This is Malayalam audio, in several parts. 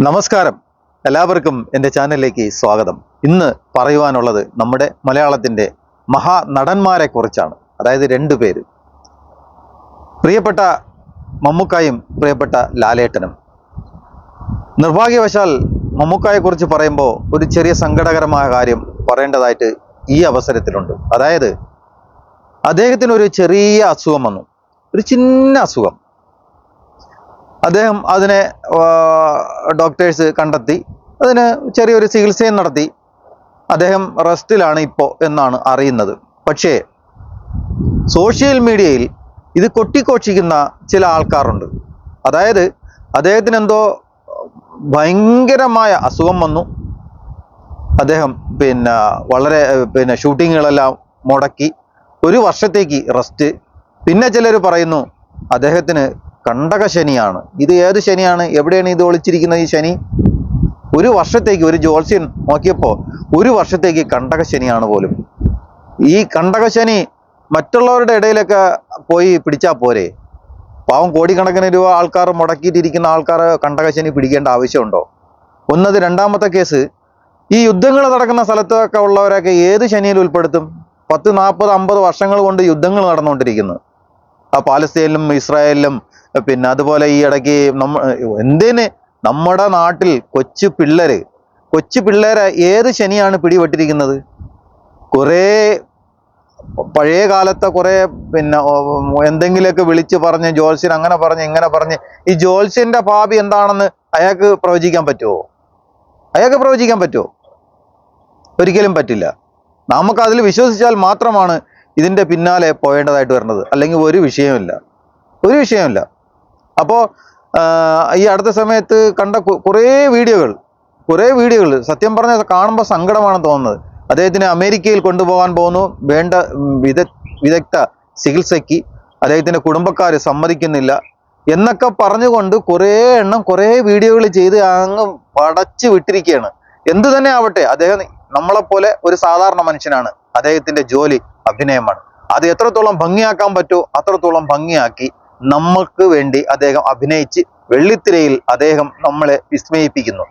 നമസ്കാരം. എല്ലാവർക്കും എന്റെ ചാനലിലേക്ക് സ്വാഗതം. ഇന്ന് പറയുവാനുള്ളത് നമ്മുടെ മലയാളത്തിന്റെ മഹാനടന്മാരെ കുറിച്ചാണ്. അതായത് രണ്ടു പേര്. പ്രിയപ്പെട്ട മമ്മൂക്കായും പ്രിയപ്പെട്ട ലാലേട്ടനും. നിർഭാഗ്യവശാൽ മമ്മൂക്കായെ കുറിച്ച് പറയുമ്പോൾ ഒരു ചെറിയ സങ്കടകരമായ കാര്യം പറയേണ്ടതായിട്ട് ഈ അവസരത്തിലുണ്ട്. അതായത് അദ്ദേഹത്തിന് ഒരു ചെറിയ അസുഖം വന്നു. ഒരു ചിന്ന അസുഖം. അദ്ദേഹം അതിനെ ഡോക്ടേഴ്സ് കണ്ടെത്തി. അതിന് ചെറിയൊരു ചികിത്സയും നടത്തി. അദ്ദേഹം റെസ്റ്റിലാണ് ഇപ്പോൾ എന്നാണ് അറിയുന്നത്. പക്ഷേ സോഷ്യൽ മീഡിയയിൽ ഇത് കൊട്ടിക്കോഷിക്കുന്ന ചില ആൾക്കാരുണ്ട്. അതായത് അദ്ദേഹത്തിന് എന്തോ ഭയങ്കരമായ അസുഖം വന്നു. അദ്ദേഹം പിന്നെ വളരെ പിന്നെ ഷൂട്ടിങ്ങുകളെല്ലാം മുടക്കി. ഒരു വർഷത്തേക്ക് റെസ്റ്റ്. പിന്നെ ചിലർ പറയുന്നു അദ്ദേഹത്തിന് കണ്ടക ശനിയാണ്. ഇത് ഏത് ശനിയാണ്? എവിടെയാണ് ഇത് ഒളിച്ചിരിക്കുന്നത് ഈ ശനി? ഒരു വർഷത്തേക്ക് ഒരു ജോത്സ്യൻ നോക്കിയപ്പോൾ ഒരു വർഷത്തേക്ക് കണ്ടക ശനിയാണ് പോലും. ഈ കണ്ടക ശനി മറ്റുള്ളവരുടെ ഇടയിലൊക്കെ പോയി പിടിച്ചാൽ പോരെ? പാവം കോടിക്കണക്കിന് രൂപ ആൾക്കാർ മുടക്കിയിട്ടിരിക്കുന്ന ആൾക്കാർ കണ്ടകശനി പിടിക്കേണ്ട ആവശ്യമുണ്ടോ? ഒന്നത് രണ്ടാമത്തെ കേസ് ഈ യുദ്ധങ്ങൾ നടക്കുന്ന സ്ഥലത്തൊക്കെ ഉള്ളവരൊക്കെ ഏത് ശനിയിൽ ഉൾപ്പെടുത്തും? പത്ത് നാൽപ്പത് അമ്പത് വർഷങ്ങൾ കൊണ്ട് യുദ്ധങ്ങൾ നടന്നുകൊണ്ടിരിക്കുന്നു. ആ പാലസ്തീനിലും ഇസ്രായേലിലും പിന്നെ അതുപോലെ ഈ ഇടയ്ക്ക് നമ്മ എന്തിന് നമ്മുടെ നാട്ടിൽ കൊച്ചു പിള്ളേര് കൊച്ചു പിള്ളേരെ ഏത് ശനിയാണ് പിടിപെട്ടിരിക്കുന്നത്? കുറേ പഴയ കാലത്തെ കുറേ പിന്നെ എന്തെങ്കിലുമൊക്കെ വിളിച്ച് പറഞ്ഞ് ജോത്സ്യൻ അങ്ങനെ പറഞ്ഞ് ഇങ്ങനെ പറഞ്ഞ് ഈ ജോത്സ്യന്റെ ഭാവി എന്താണെന്ന് അയാൾക്ക് പ്രവചിക്കാൻ പറ്റുമോ അയാൾക്ക് പ്രവചിക്കാൻ പറ്റുമോ ഒരിക്കലും പറ്റില്ല. നമുക്ക് അതിൽ വിശ്വസിച്ചാൽ മാത്രമാണ് ഇതിന്റെ പിന്നാലെ പോയേണ്ടതായിട്ട് വരുന്നത്. അല്ലെങ്കിൽ ഒരു വിഷയമില്ല ഒരു വിഷയമില്ല അപ്പോൾ ഈ അടുത്ത സമയത്ത് കണ്ട കുറേ വീഡിയോകൾ കുറേ വീഡിയോകൾ സത്യം പറഞ്ഞാൽ കാണുമ്പോൾ സങ്കടമാണ് തോന്നുന്നത്. അദ്ദേഹത്തിന് അമേരിക്കയിൽ കൊണ്ടുപോകാൻ പോകുന്നു. വേണ്ട വിദ വിദഗ്ധ ചികിത്സയ്ക്ക് അദ്ദേഹത്തിന്റെ കുടുംബക്കാർ സമ്മതിക്കുന്നില്ല എന്നൊക്കെ പറഞ്ഞുകൊണ്ട് കുറേ എണ്ണം കുറേ വീഡിയോകൾ ചെയ്ത് അങ്ങ് പടച്ചു വിട്ടിരിക്കുകയാണ്. എന്തു തന്നെ ആവട്ടെ അദ്ദേഹം നമ്മളെപ്പോലെ ഒരു സാധാരണ മനുഷ്യനാണ്. അദ്ദേഹത്തിന്റെ ജോലി അഭിനയമാണ്. അത് എത്രത്തോളം ഭംഗിയാക്കാൻ പറ്റുമോ അത്രത്തോളം ഭംഗിയാക്കി നമുക്ക് വേണ്ടി അദ്ദേഹം അഭിനയിച്ച് വെള്ളിത്തിരയിൽ അദ്ദേഹം നമ്മളെ വിസ്മയിപ്പിക്കുന്നു.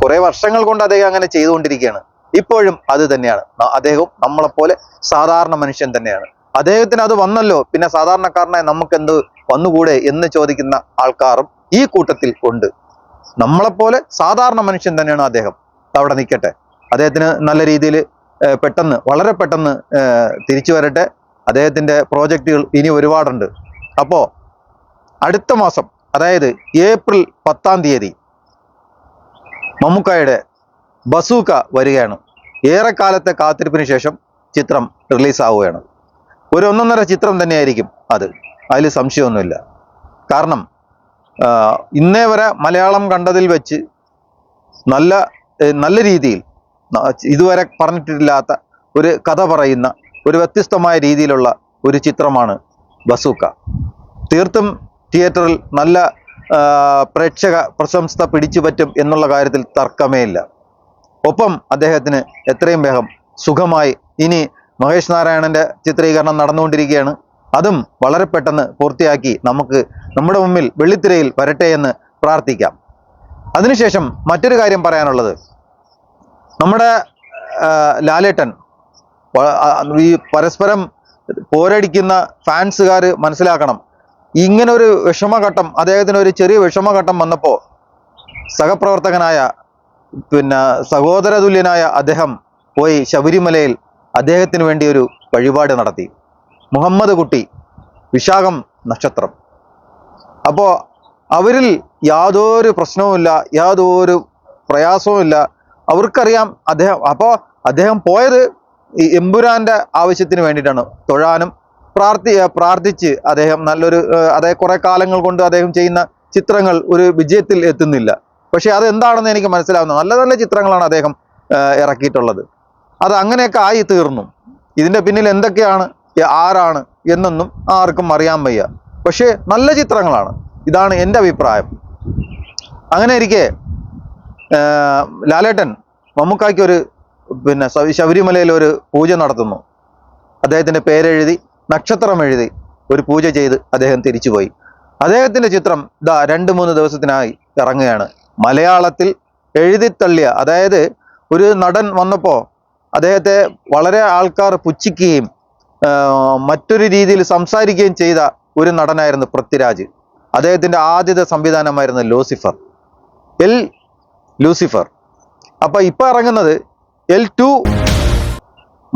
കുറെ വർഷങ്ങൾ കൊണ്ട് അദ്ദേഹം അങ്ങനെ ചെയ്തുകൊണ്ടിരിക്കുകയാണ്. ഇപ്പോഴും അത് തന്നെയാണ്. അദ്ദേഹം നമ്മളെപ്പോലെ സാധാരണ മനുഷ്യൻ തന്നെയാണ്. അദ്ദേഹത്തിന് അത് വന്നല്ലോ. പിന്നെ സാധാരണക്കാരനായ നമുക്ക് എന്ത് വന്നുകൂടെ എന്ന് ചോദിക്കുന്ന ആൾക്കാരും ഈ കൂട്ടത്തിൽ ഉണ്ട്. നമ്മളെപ്പോലെ സാധാരണ മനുഷ്യൻ തന്നെയാണ് അദ്ദേഹം. അവിടെ നിൽക്കട്ടെ. അദ്ദേഹത്തിന് നല്ല രീതിയിൽ പെട്ടെന്ന് വളരെ പെട്ടെന്ന് തിരിച്ചു വരട്ടെ. അദ്ദേഹത്തിന്റെ പ്രോജക്റ്റുകൾ ഇനി ഒരുപാടുണ്ട്. അപ്പോൾ അടുത്ത മാസം അതായത് ഏപ്രിൽ പത്താം തീയതി മമ്മൂക്കായുടെ ബസൂക്ക വരികയാണ്. ഏറെക്കാലത്തെ കാത്തിരിപ്പിന് ശേഷം ചിത്രം റിലീസാവുകയാണ്. ഒരു ഒന്നൊന്നര ചിത്രം തന്നെയായിരിക്കും അത്. അതിൽ സംശയമൊന്നുമില്ല. കാരണം ഇന്നേ വരെ മലയാളം കണ്ടതിൽ വെച്ച് നല്ല നല്ല രീതിയിൽ ഇതുവരെ പറഞ്ഞിട്ടില്ലാത്ത ഒരു കഥ പറയുന്ന ഒരു വ്യത്യസ്തമായ രീതിയിലുള്ള ഒരു ചിത്രമാണ് ബസൂക്ക. തീർത്തും തിയേറ്ററിൽ നല്ല പ്രേക്ഷക പ്രശംസ പിടിച്ചു പറ്റും എന്നുള്ള കാര്യത്തിൽ തർക്കമേ ഇല്ല. ഒപ്പം അദ്ദേഹത്തിന് എത്രയും വേഗം സുഖമായി ഇനി മഹേഷ് നാരായണന്റെ ചിത്രീകരണം നടന്നുകൊണ്ടിരിക്കുകയാണ്. അതും വളരെ പെട്ടെന്ന് പൂർത്തിയാക്കി നമുക്ക് നമ്മുടെ മുമ്പിൽ വെള്ളിത്തിരയിൽ വരട്ടെ എന്ന് പ്രാർത്ഥിക്കാം. അതിനുശേഷം മറ്റൊരു കാര്യം പറയാനുള്ളത്. നമ്മുടെ ലാലേട്ടൻ ഈ പരസ്പരം പോരടിക്കുന്ന ഫാൻസുകാർ മനസ്സിലാക്കണം. ഇങ്ങനെ ഒരു വിഷമഘട്ടം അദ്ദേഹത്തിന് ഒരു ചെറിയ വിഷമഘട്ടം വന്നപ്പോൾ സഹപ്രവർത്തകനായ പിന്നെ സഹോദരതുല്യനായ അദ്ദേഹം പോയി ശബരിമലയിൽ അദ്ദേഹത്തിന് വേണ്ടി ഒരു വഴിപാട് നടത്തി. മുഹമ്മദ് കുട്ടി വിശാഖം നക്ഷത്രം. അപ്പോൾ അവരിൽ യാതൊരു പ്രശ്നവുമില്ല യാതൊരു പ്രയാസവുമില്ല. അവർക്കറിയാം അദ്ദേഹം അപ്പോൾ അദ്ദേഹം പോയത് ഈ എമ്പുരാന്റെ ആവശ്യത്തിന് വേണ്ടിയിട്ടാണ് തൊഴാനും പ്രാർത്ഥി പ്രാർത്ഥിച്ച് അദ്ദേഹം നല്ലൊരു അദ്ദേഹം കുറെ കാലങ്ങൾ കൊണ്ട് അദ്ദേഹം ചെയ്യുന്ന ചിത്രങ്ങൾ ഒരു വിജയത്തിൽ എത്തുന്നില്ല. പക്ഷെ അത് എന്താണെന്ന് എനിക്ക് മനസ്സിലാവുന്നു. നല്ല നല്ല ചിത്രങ്ങളാണ് അദ്ദേഹം ഇറക്കിയിട്ടുള്ളത്. അത് അങ്ങനെയൊക്കെ ആയി തീർന്നു. ഇതിന്റെ പിന്നിൽ എന്തൊക്കെയാണ് ആരാണ് എന്നൊന്നും ആർക്കും അറിയാൻ വയ്യ. പക്ഷേ നല്ല ചിത്രങ്ങളാണ്. ഇതാണ് എന്റെ അഭിപ്രായം. അങ്ങനെ ഇരിക്കെ ലാലേട്ടൻ മമ്മൂക്കായ്ക്ക് ഒരു പിന്നെ ശബരിമലയിൽ ഒരു പൂജ നടത്തുന്നു. അദ്ദേഹത്തിന്റെ പേരെഴുതി നക്ഷത്രം എഴുതി ഒരു പൂജ ചെയ്ത് അദ്ദേഹം തിരിച്ചുപോയി. അദ്ദേഹത്തിന്റെ ചിത്രം ഇതാ രണ്ട് മൂന്ന് ദിവസത്തിനായി ഇറങ്ങുകയാണ്. മലയാളത്തിൽ എഴുതിത്തള്ളിയ അതായത് ഒരു നടൻ വന്നപ്പോൾ അദ്ദേഹത്തെ വളരെ ആൾക്കാർ പുച്ഛിക്കുകയും മറ്റൊരു രീതിയിൽ സംസാരിക്കുകയും ചെയ്ത ഒരു നടനായിരുന്നു പൃഥ്വിരാജ്. അദ്ദേഹത്തിന്റെ ആദ്യത്തെ സംവിധാനമായിരുന്നു ലൂസിഫർ. L Lucifer. അപ്പോൾ ഇപ്പോൾ ഇറങ്ങുന്നത് എൽ ടു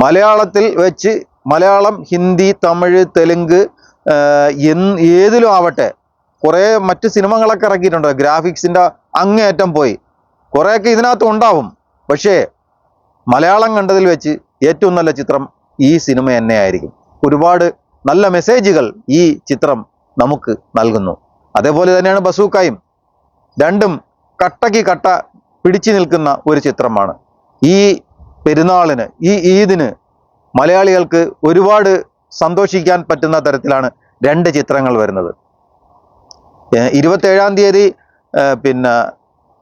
മലയാളത്തിൽ വെച്ച് മലയാളം ഹിന്ദി തമിഴ് തെലുങ്ക് ഏതിലും ആവട്ടെ കുറേ മറ്റ് സിനിമകളൊക്കെ ഇറക്കിയിട്ടുണ്ട്. ഗ്രാഫിക്സിന്റെ അങ്ങേയറ്റം പോയി. കുറേയൊക്കെ ഇതിനകത്ത് ഉണ്ടാവും. പക്ഷേ മലയാളം കണ്ടതിൽ വെച്ച് ഏറ്റവും നല്ല ചിത്രം ഈ സിനിമ തന്നെയായിരിക്കും. ഒരുപാട് നല്ല മെസ്സേജുകൾ ഈ ചിത്രം നമുക്ക് നൽകുന്നു. അതേപോലെ തന്നെയാണ് ബസൂക്കായും. രണ്ടും കട്ടയ്ക്ക് കട്ട പിടിച്ചു നിൽക്കുന്ന ഒരു ചിത്രമാണ്. ഈ പെരുന്നാളിന് ഈ ഈദിന് മലയാളികൾക്ക് ഒരുപാട് സന്തോഷിക്കാൻ പറ്റുന്ന തരത്തിലാണ് രണ്ട് ചിത്രങ്ങൾ വരുന്നത്. ഇരുപത്തേഴാം തീയതി പിന്നെ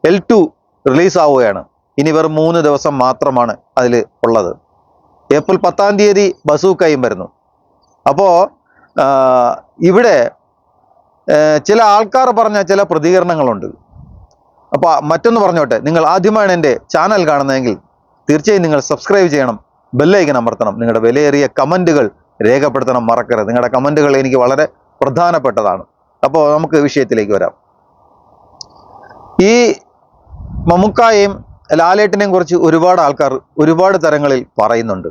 എൽ ടു റിലീസാവുകയാണ്. ഇനി വെറും മൂന്ന് ദിവസം മാത്രമാണ് അതിൽ ഉള്ളത്. ഏപ്രിൽ പത്താം തീയതി ബസൂക്കയും വരുന്നു. അപ്പോൾ ഇവിടെ ചില ആൾക്കാർ പറഞ്ഞ ചില പ്രതികരണങ്ങളുണ്ട്. അപ്പോൾ മറ്റൊന്ന് പറഞ്ഞോട്ടെ. നിങ്ങൾ ആദ്യമാണ് എന്റെ ചാനൽ കാണുന്നതെങ്കിൽ തീർച്ചയായും നിങ്ങൾ സബ്സ്ക്രൈബ് ചെയ്യണം ബെല്ലൈക്കൻ അമർത്തണം. നിങ്ങളുടെ വിലയേറിയ കമന്റുകൾ രേഖപ്പെടുത്തണം മറക്കരുത്. നിങ്ങളുടെ കമന്റുകൾ എനിക്ക് വളരെ പ്രധാനപ്പെട്ടതാണ്. അപ്പോൾ നമുക്ക് വിഷയത്തിലേക്ക് വരാം. ഈ മമുക്കായും ലാലേട്ടിനെയും കുറിച്ച് ഒരുപാട് ആൾക്കാർ ഒരുപാട് തരങ്ങളിൽ പറയുന്നുണ്ട്.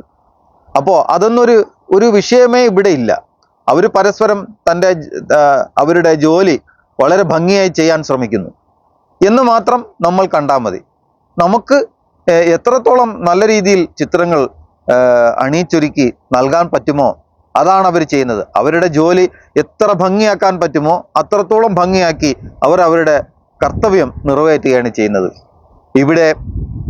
അപ്പോൾ അതൊന്നൊരു ഒരു വിഷയമേ ഇവിടെ ഇല്ല. അവർ പരസ്പരം തന്റെ അവരുടെ ജോലി വളരെ ഭംഗിയായി ചെയ്യാൻ ശ്രമിക്കുന്നു. എന്ന് മാത്രം നമ്മൾ കണ്ടാൽ മതി. നമുക്ക് എത്രത്തോളം നല്ല രീതിയിൽ ചിത്രങ്ങൾ അണിയിച്ചൊരുക്കി നൽകാൻ പറ്റുമോ? അതാണ് അവർ ചെയ്യുന്നത്. അവരുടെ ജോലി എത്ര ഭംഗിയാക്കാൻ പറ്റുമോ അത്രത്തോളം ഭംഗിയാക്കി അവർ അവരുടെ കർത്തവ്യം നിറവേറ്റുകയാണ് ചെയ്യുന്നത്. ഇവിടെ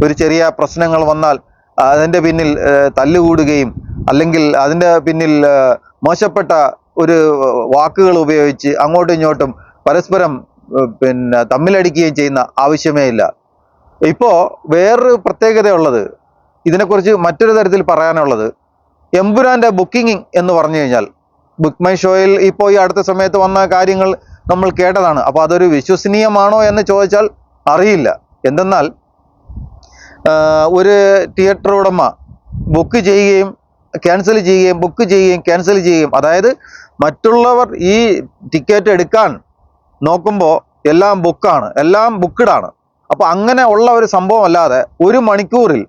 ഒരു ചെറിയ പ്രശ്നങ്ങൾ വന്നാൽ അതിന്റെ പിന്നിൽ തല്ലുകൂടുകയും അല്ലെങ്കിൽ അതിന്റെ പിന്നിൽ മോശപ്പെട്ട ഒരു വാക്കുകൾ ഉപയോഗിച്ച് അങ്ങോട്ടും ഇങ്ങോട്ടും പരസ്പരം പിന്നെ തമ്മിലടിക്കുകയും ചെയ്യുന്ന ആവശ്യമേ ഇല്ല. ഇപ്പോൾ വേറൊരു പ്രത്യേകതയുള്ളത്. ഇതിനെക്കുറിച്ച് മറ്റൊരു തരത്തിൽ പറയാനുള്ളത് എമ്പുരാന്റെ ബുക്കിംഗ് എന്ന് പറഞ്ഞു കഴിഞ്ഞാൽ ബുക്ക് മൈ ഷോയിൽ ഇപ്പോൾ ഈ അടുത്ത സമയത്ത് വന്ന കാര്യങ്ങൾ നമ്മൾ കേട്ടതാണ്. അപ്പോൾ അതൊരു വിശ്വസനീയമാണോ എന്ന് ചോദിച്ചാൽ അറിയില്ല. എന്തെന്നാൽ ഒരു തിയേറ്റർ ഉടമ ബുക്ക് ചെയ്യുകയും ക്യാൻസൽ ചെയ്യുകയും ബുക്ക് ചെയ്യുകയും ക്യാൻസൽ ചെയ്യുകയും അതായത് മറ്റുള്ളവർ ഈ ടിക്കറ്റ് എടുക്കാൻ നോക്കുമ്പോൾ എല്ലാം ബുക്കാണ് എല്ലാം ബുക്ക്ഡാണ് അപ്പോൾ അങ്ങനെ ഉള്ള ഒരു സംഭവം അല്ലാതെ ഒരു മണിക്കൂറിൽ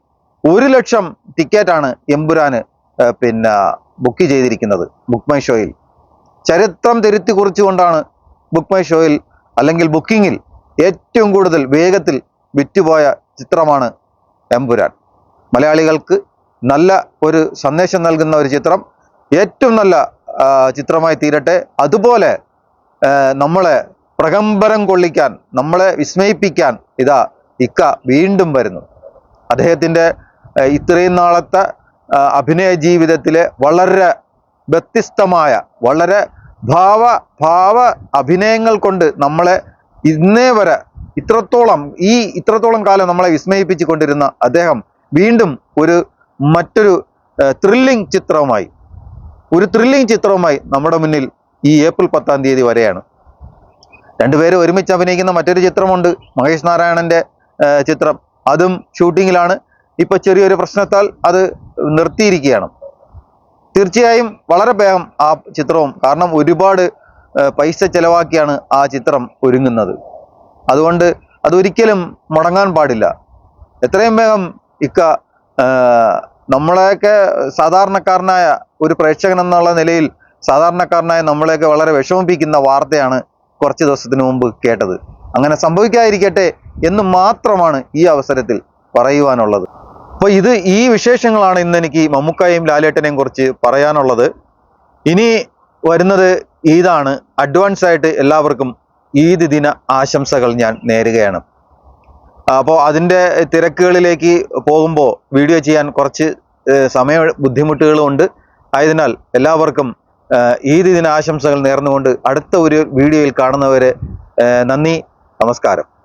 ഒരു ലക്ഷം ടിക്കറ്റാണ് എമ്പുരാന് പിന്നെ ബുക്ക് ചെയ്തിരിക്കുന്നത് ബുക്ക് മൈ ഷോയിൽ ചരിത്രം തിരുത്തി കുറിച്ചുകൊണ്ടാണ് ബുക്ക് മൈ ഷോയിൽ അല്ലെങ്കിൽ ബുക്കിങ്ങിൽ ഏറ്റവും കൂടുതൽ വേഗത്തിൽ വിറ്റുപോയ ചിത്രമാണ് എമ്പുരാൻ. മലയാളികൾക്ക് നല്ല ഒരു സന്ദേശം നൽകുന്ന ഒരു ചിത്രം ഏറ്റവും നല്ല ചിത്രമായി തീരട്ടെ. അതുപോലെ നമ്മളെ പ്രകമ്പരം കൊള്ളിക്കാൻ നമ്മളെ വിസ്മയിപ്പിക്കാൻ ഇതാ ഇക്ക വീണ്ടും വരുന്നു. അദ്ദേഹത്തിന്റെ ഇത്രയും നാളത്തെ അഭിനയ ജീവിതത്തിലെ വളരെ വ്യത്യസ്തമായ വളരെ ഭാവ ഭാവ അഭിനയങ്ങൾ കൊണ്ട് നമ്മളെ ഇന്നേ വരെ ഇത്രത്തോളം ഈ ഇത്രത്തോളം കാലം നമ്മളെ വിസ്മയിപ്പിച്ചു കൊണ്ടിരുന്ന അദ്ദേഹം വീണ്ടും ഒരു മറ്റൊരു ത്രില്ലിംഗ് ചിത്രവുമായി ഒരു ത്രില്ലിംഗ് ചിത്രവുമായി നമ്മുടെ മുന്നിൽ ഈ ഏപ്രിൽ പത്താം തീയതി വരെയാണ്. രണ്ടുപേരും ഒരുമിച്ച് അഭിനയിക്കുന്ന മറ്റൊരു ചിത്രമുണ്ട് മഹേഷ് നാരായണന്റെ ചിത്രം. അതും ഷൂട്ടിങ്ങിലാണ്. ഇപ്പൊ ചെറിയൊരു പ്രശ്നത്താൽ അത് നിർത്തിയിരിക്കുകയാണ്. തീർച്ചയായും വളരെ വേഗം ആ ചിത്രവും കാരണം ഒരുപാട് പൈസ ചെലവാക്കിയാണ് ആ ചിത്രം ഒരുങ്ങുന്നത്. അതുകൊണ്ട് അതൊരിക്കലും മുടങ്ങാൻ പാടില്ല. എത്രയും വേഗം ഇക്ക നമ്മളെയൊക്കെ സാധാരണക്കാരനായ ഒരു പ്രേക്ഷകൻ എന്നുള്ള നിലയിൽ സാധാരണക്കാരനായ നമ്മളെയൊക്കെ വളരെ വിഷമിപ്പിക്കുന്ന വാർത്തയാണ് കുറച്ച് ദിവസത്തിന് മുമ്പ് കേട്ടത്. അങ്ങനെ സംഭവിക്കാതിരിക്കട്ടെ എന്ന് മാത്രമാണ് ഈ അവസരത്തിൽ പറയുവാനുള്ളത്. അപ്പോൾ ഇത് ഈ വിശേഷങ്ങളാണ് ഇന്ന് എനിക്ക് മമ്മൂക്കായും ലാലേട്ടനെയും കുറിച്ച് പറയാനുള്ളത്. ഇനി വരുന്നത് ഈദാണ് അഡ്വാൻസ് ആയിട്ട് എല്ലാവർക്കും ഈദ് ദിന ആശംസകൾ ഞാൻ നേരുകയാണ്. അപ്പോൾ അതിന്റെ തിരക്കുകളിലേക്ക് പോകുമ്പോൾ വീഡിയോ ചെയ്യാൻ കുറച്ച് സമയ ബുദ്ധിമുട്ടുകളുമുണ്ട് ആയതിനാൽ എല്ലാവർക്കും ഈദ് ദിന ആശംസകൾ നേർന്നുകൊണ്ട് അടുത്ത ഒരു വീഡിയോയിൽ കാണുന്നവരെ നന്ദി നമസ്കാരം.